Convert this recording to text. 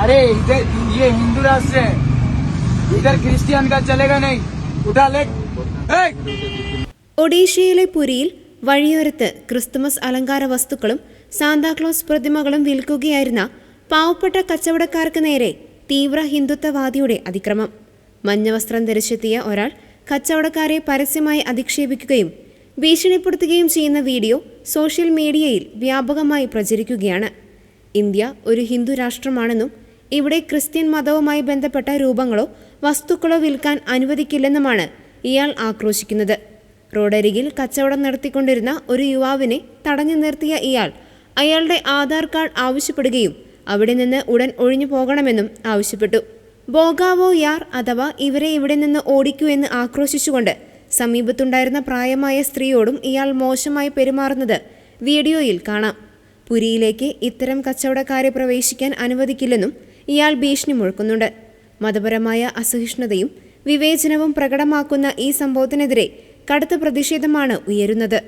अरे इधर ये हिंदू राष्ट्र है इधर क्रिश्चियन का चलेगा नहीं उठा ले ए! ഒഡീഷയിലെ പുരിയിൽ വഴിയോരത്ത് ക്രിസ്തുമസ് അലങ്കാര വസ്തുക്കളും സാന്താക്ലോസ് പ്രതിമകളും വിൽക്കുകയായിരുന്ന പാവപ്പെട്ട കച്ചവടക്കാർക്ക് നേരെ തീവ്ര ഹിന്ദുത്വവാദിയുടെ അതിക്രമം മഞ്ഞവസ്ത്രം ധരിച്ചെത്തിയ ഒരാൾ കച്ചവടക്കാരെ പരസ്യമായി അധിക്ഷേപിക്കുകയും ഭീഷണിപ്പെടുത്തുകയും ചെയ്യുന്ന വീഡിയോ സോഷ്യൽ മീഡിയയിൽ വ്യാപകമായി പ്രചരിക്കുകയാണ് ഇന്ത്യ ഒരു ഹിന്ദു രാഷ്ട്രമാണെന്നും ഇവിടെ ക്രിസ്ത്യൻ മതവുമായി ബന്ധപ്പെട്ട രൂപങ്ങളോ വസ്തുക്കളോ വിൽക്കാൻ അനുവദിക്കില്ലെന്നുമാണ് ഇയാൾ ആക്രോശിക്കുന്നത്. റോഡരികിൽ കച്ചവടം നടത്തിക്കൊണ്ടിരുന്ന ഒരു യുവാവിനെ തടഞ്ഞു നിർത്തിയ ഇയാൾ അയാളുടെ ആധാർ കാർഡ് ആവശ്യപ്പെടുകയും അവിടെ നിന്ന് ഉടൻ ഒഴിഞ്ഞു പോകണമെന്നും ആവശ്യപ്പെട്ടു. ബോഗാവോ യാർ അഥവാ ഇവരെ ഇവിടെ നിന്ന് ഓടിക്കൂ എന്ന് ആക്രോശിച്ചുകൊണ്ട് സമീപത്തുണ്ടായിരുന്ന പ്രായമായ സ്ത്രീയോടും ഇയാൾ മോശമായി പെരുമാറുന്നത് വീഡിയോയിൽ കാണാം. പുരിയിലേക്ക് ഇത്തരം കച്ചവടക്കാരെ പ്രവേശിക്കാൻ അനുവദിക്കില്ലെന്നും ഇയാൾ ഭീഷണി മുഴക്കുന്നുണ്ട്. മതപരമായ അസഹിഷ്ണുതയും വിവേചനവും പ്രകടമാക്കുന്ന ഈ സംഭവത്തിനെതിരെ കടുത്ത പ്രതിഷേധമാണ് ഉയരുന്നത്.